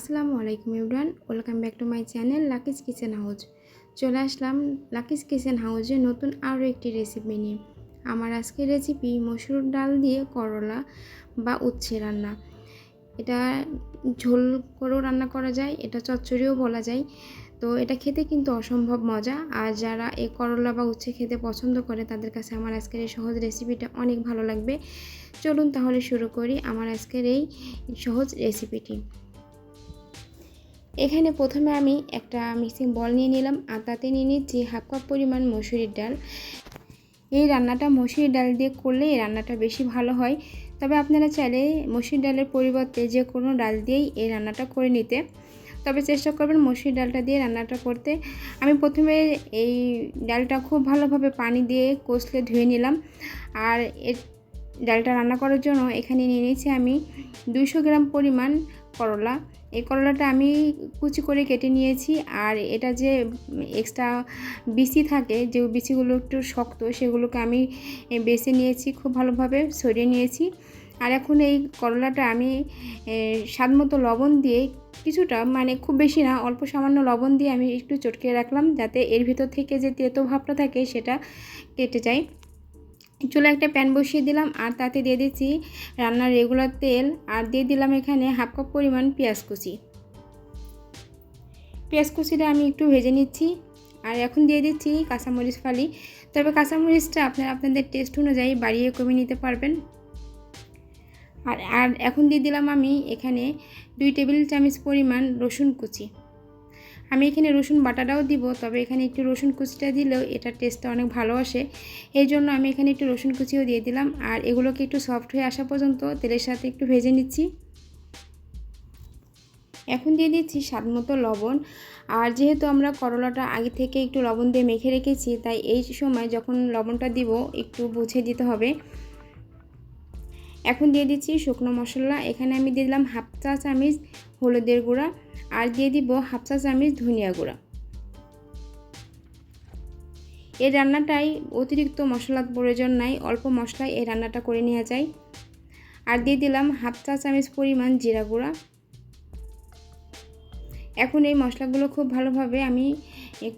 আসসালামু আলাইকুম Imran, welcome back to my channel Lucky's kitchen house চলে আসলাম লাকিজ কিচেন হাউসে নতুন আরও একটি রেসিপি নিয়ে। আমার আজকের রেসিপি মসুর ডাল দিয়ে করলা বা উচ্ছে রান্না। এটা ঝোল করেও রান্না করা যায়, এটা চচ্চড়িও বলা যায়। তো এটা খেতে কিন্তু অসম্ভব মজা। আর যারা এই করলা বা উচ্ছে খেতে পছন্দ করে, তাদের কাছে আমার আজকের এই সহজ রেসিপিটা অনেক ভালো লাগবে। চলুন তাহলে শুরু করি আমার আজকের এই সহজ রেসিপিটি। এখানে প্রথমে আমি একটা মিক্সিং বল নিয়ে নিলাম আর তাতে নিয়ে নিচ্ছি হাফ কাপ পরিমাণ মসুরির ডাল। এই রান্নাটা মসুরির ডাল দিয়ে করলে এই রান্নাটা বেশি ভালো হয়। তবে আপনারা চাইলে মসুর ডালের পরিবর্তে যে কোনো ডাল দিয়েই এই রান্নাটা করে নিতে। তবে চেষ্টা করবেন মসুর ডালটা দিয়ে রান্নাটা করতে। আমি প্রথমে এই ডালটা খুব ভালোভাবে পানি দিয়ে কষলে ধুয়ে নিলাম। আর এর ডালটা রান্না করার জন্য এখানে নিয়ে নিয়েছি আমি দুইশো গ্রাম পরিমাণ করলা। এই করলাটা আমি কুচি করে কেটে নিয়েছি আর এটা যে এক্সট্রা বিচি থাকে, যে বিচিগুলো একটু শক্ত, সেগুলোকে আমি বেছে নিয়েছি, খুব ভালোভাবে সরিয়ে নিয়েছি। আর এখন এই করলাটা আমি স্বাদ মতো লবণ দিয়ে কিছুটা মানে খুব বেশি না, অল্প সামান্য লবণ দিয়ে আমি একটু চটকে রাখলাম, যাতে এর ভিতর থেকে যে তেতো ভাবটা থাকে সেটা কেটে যায়। চুলে একটা প্যান বসিয়ে দিলাম আর তাতে দিয়ে দিচ্ছি রান্নার রেগুলার তেল আর দিয়ে দিলাম এখানে হাফ কাপ পরিমাণ পেঁয়াজ কুচি। পেঁয়াজ কুচিটা আমি একটু ভেজে নিচ্ছি আর এখন দিয়ে দিচ্ছি কাঁচামরিচ ফালি। তবে কাঁচামরিচটা আপনারা আপনাদের টেস্ট অনুযায়ী বাড়িয়ে কমিয়ে নিতে পারবেন। আর আর এখন দিয়ে দিলাম আমি এখানে দুই টেবিল চামচ পরিমাণ রসুন কুচি। আমি এখানে রসুন বাটাটাও দিব, তবে এখানে একটু রসুন কুচিটা দিলেও এটার টেস্টটা অনেক ভালো আসে। এই জন্য আমি এখানে একটু রসুন কুচিও দিয়ে দিলাম। আর এগুলোকে একটু সফট হয়ে আসা পর্যন্ত তেলের সাথে একটু ভেজে নিচ্ছি। এখন দিয়ে দিচ্ছি স্বাদ মতো লবণ। আর যেহেতু আমরা করলাটা আগে থেকে একটু লবণ দিয়ে মেখে রেখেছি, তাই এই সময় যখন লবণটা দিব, একটু বুঝে দিতে হবে। এখন দিয়ে দিচ্ছি শুকনো মশলা। এখানে আমি দিয়ে দিলাম হাফ চা চামচ হলুদের গুঁড়া। আর দিয়ে দিব হাফ চা চামচ ধনিয়া গুঁড়া। এই রান্নাটাই অতিরিক্ত মশলার প্রয়োজন নাই, অল্প মশলায় এই রান্নাটা করে নেওয়া যায়। আর দিয়ে দিলাম হাফ চা চামচ পরিমাণ জিরা গুঁড়া। এখন এই মশলাগুলো খুব ভালোভাবে আমি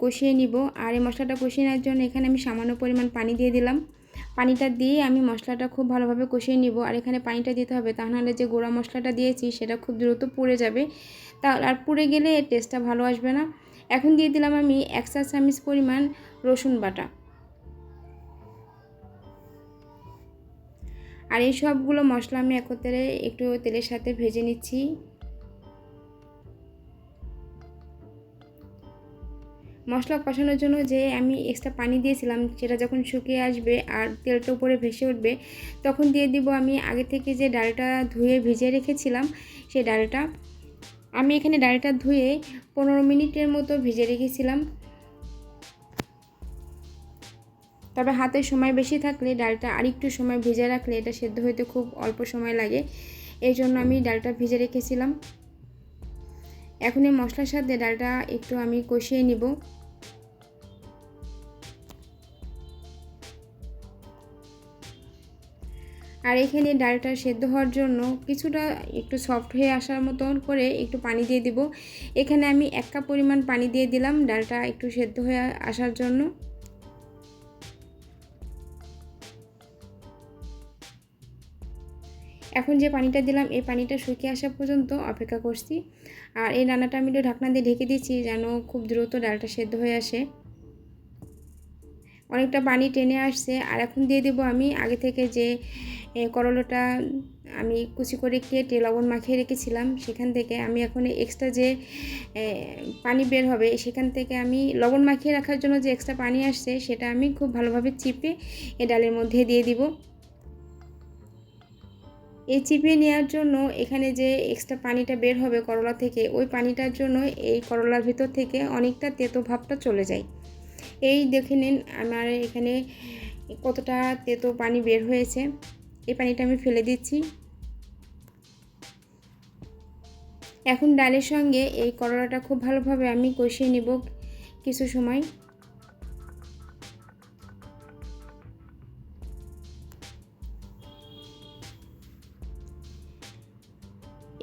কষিয়ে নিব। আর এই মশলাটা কষিয়ে নেওয়ার জন্য এখানে আমি সামান্য পরিমাণ পানি দিয়ে দিলাম। পানিটা দিয়ে আমি মশলাটা খুব ভালোভাবে কষিয়ে নিব। আর এখানে পানিটা দিতে হবে, তা নাহলে যে গোড়া মশলাটা দিয়েছি সেটা খুব দ্রুত পুড়ে যাবে। তা আর পুড়ে গেলে টেস্টটা ভালো আসবে না। এখন দিয়ে দিলাম আমি এক চা চামচ পরিমাণ রসুন বাটা। আর এই সবগুলো মশলা আমি একত্রে একটু তেলের সাথে ভেজে নিচ্ছি। মশলা কষানোর জন্য যে আমি এক্সট্রা পানি দিয়েছিলাম, সেটা যখন শুকিয়ে আসবে আর তেলটা উপরে ভেসে উঠবে, তখন দিয়ে দিব আমি আগে থেকে যে ডালটা ধুয়ে ভিজিয়ে রেখেছিলাম, সেই ডালটা আমি এখানে ডালটা ধুয়ে পনেরো মিনিটের মতো ভিজে রেখেছিলাম। তবে হাতে সময় বেশি থাকলে ডালটা আরেকটু সময় ভেজে রাখলে এটা সেদ্ধ হইতে খুব অল্প সময় লাগে, এই জন্য আমি ডালটা ভিজে রেখেছিলাম। এখন এই মশলার সাথে ডালটা একটু আমি কষিয়ে নিব। আর এখানে ডালটা সেদ্ধ হওয়ার জন্য কিছুটা একটু সফট হয়ে আসার মতন করে একটু পানি দিয়ে দিব। এখানে আমি এক কাপ পরিমাণ পানি দিয়ে দিলাম ডালটা একটু সেদ্ধ হয়ে আসার জন্য। এখন যে পানিটা দিলাম, এই পানিটা শুকিয়ে আসা পর্যন্ত অপেক্ষা করছি। আর এই রান্নাটা আমি একটু ঢাকনা দিয়ে ঢেকে দিচ্ছি যেন খুব দ্রুত ডালটা সেদ্ধ হয়ে আসে। অনেকটা পানি টেনে আসছে। আর এখন দিয়ে দেবো আমি আগে থেকে যে করলাটা আমি কুচি করে কেটে লবণ মাখিয়ে রেখেছিলাম, সেখান থেকে আমি এখন এক্সট্রা যে পানি বের হবে, সেখান থেকে আমি লবণ মাখিয়ে রাখার জন্য যে এক্সট্রা পানি আসছে, সেটা আমি খুব ভালোভাবে চিপে এ ডালের মধ্যে দিয়ে দিব। এই চিপিয়ে নেওয়ার জন্য এখানে যে এক্সট্রা পানিটা বের হবে করলা থেকে, ওই পানিটার জন্য এই করলার ভিতর থেকে অনেকটা তেতো ভাবটা চলে যায়। এই দেখে নিন আমার এখানে কতটা তেতো পানি বের হয়েছে। এই পানিটা আমি ফেলে দিচ্ছি। এখন ডালের সঙ্গে এই করলাটা খুব ভালোভাবে আমি কষিয়ে নিব কিছু সময়।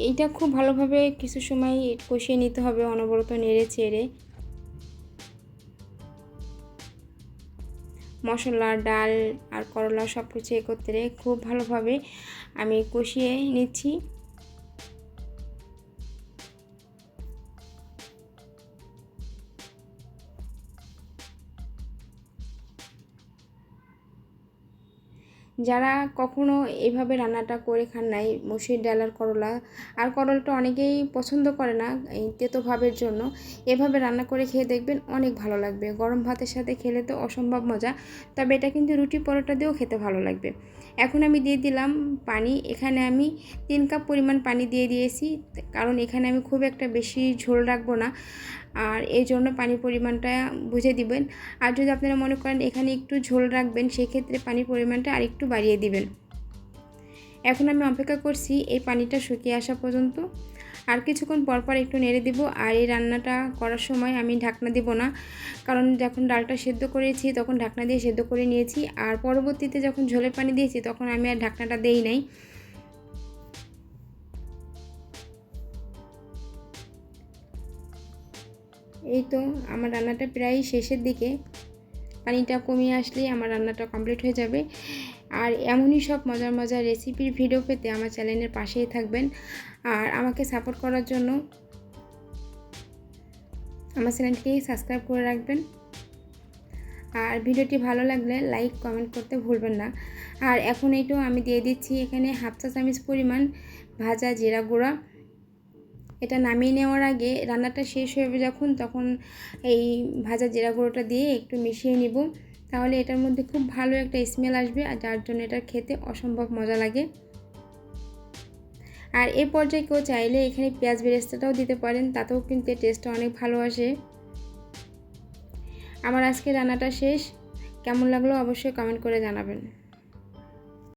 এইটা খুব ভালোভাবে কিছু সময় কষিয়ে নিতে হবে অনবরত নেড়ে চেড়ে মশলা ডাল আর করলা সব কিছু একত্রে খুব ভালোভাবে আমি কষিয়ে নিচ্ছি। যারা কখনো এভাবে রান্নাটা করে খান নাই, মসুর ডাল আর করলা, আর করলাটা অনেকেই পছন্দ করে না এই তেতো ভাবের জন্য, এভাবে রান্না করে খেয়ে দেখবেন অনেক ভালো লাগবে। গরম ভাতের সাথে খেলে তো অসম্ভব মজা, তবে এটা কিন্তু রুটি পরোটা দিয়েও খেতে ভালো লাগবে। এখন আমি দিয়ে দিলাম পানি, এখানে আমি তিন কাপ পরিমাণ পানি দিয়ে দিয়েছি, কারণ এখানে আমি খুব একটা বেশি ঝোল রাখব না। আর এই জন্য পানির পরিমাণটা বুঝে দিবেন। আর যদি আপনারা মনে করেন এখানে একটু ঝোল রাখবেন, সেক্ষেত্রে পানির পরিমাণটা আর একটু বাড়িয়ে দিবেন। এখন আমি অপেক্ষা করছি এই পানিটা শুকিয়ে আসা পর্যন্ত। আর কিছুক্ষণ পর পর একটু নেড়ে দিব। আর এই রান্নাটা করার সময় আমি ঢাকনা দিব না। কারণ যখন ডালটা সেদ্ধ করেছি, তখন ঢাকনা দিয়ে সেদ্ধ করে নিয়েছি। আর পরবর্তীতে যখন ঝোলের পানি দিয়েছি, তখন আমি আর ঢাকনাটা দেই নাই। এই তো, আমার রান্নাটা প্রায় শেষের দিকে। পানিটা কমিয়ে আসলেই আমার রান্নাটা কমপ্লিট হয়ে যাবে। আর এমনই সব মজার মজার রেসিপির ভিডিও পেতে আমার চ্যানেলের পাশেই থাকবেন। আর আমাকে সাপোর্ট করার জন্য আমার চ্যানেলটি সাবস্ক্রাইব করে রাখবেন। আর ভিডিওটি ভালো লাগলে লাইক কমেন্ট করতে ভুলবেন না। আর এখন এইটাও আমি দিয়ে দিচ্ছি এখানে হাফ চা চামচ পরিমাণ ভাজা জিরা গুঁড়া। এটা নামিয়ে নেওয়ার আগে রান্নাটা শেষ হয়ে যখন, তখন এই ভাজা জিরা গুঁড়োটা দিয়ে একটু মিশিয়ে নিব। তাহলে এটার মধ্যে খুব ভালো একটা স্মেল আসবে আর যার জন্য এটা খেতে অসম্ভব মজা লাগে। আর এ পর্যায়ে কেউ চাইলে এখানে পেঁয়াজ বেরেস্তাটাও দিতে পারেন, তাতেও কিন্তু টেস্টটা অনেক ভালো আসে। আমার আজকে রান্নাটা শেষ। কেমন লাগল অবশ্যই কমেন্ট করে জানাবেন।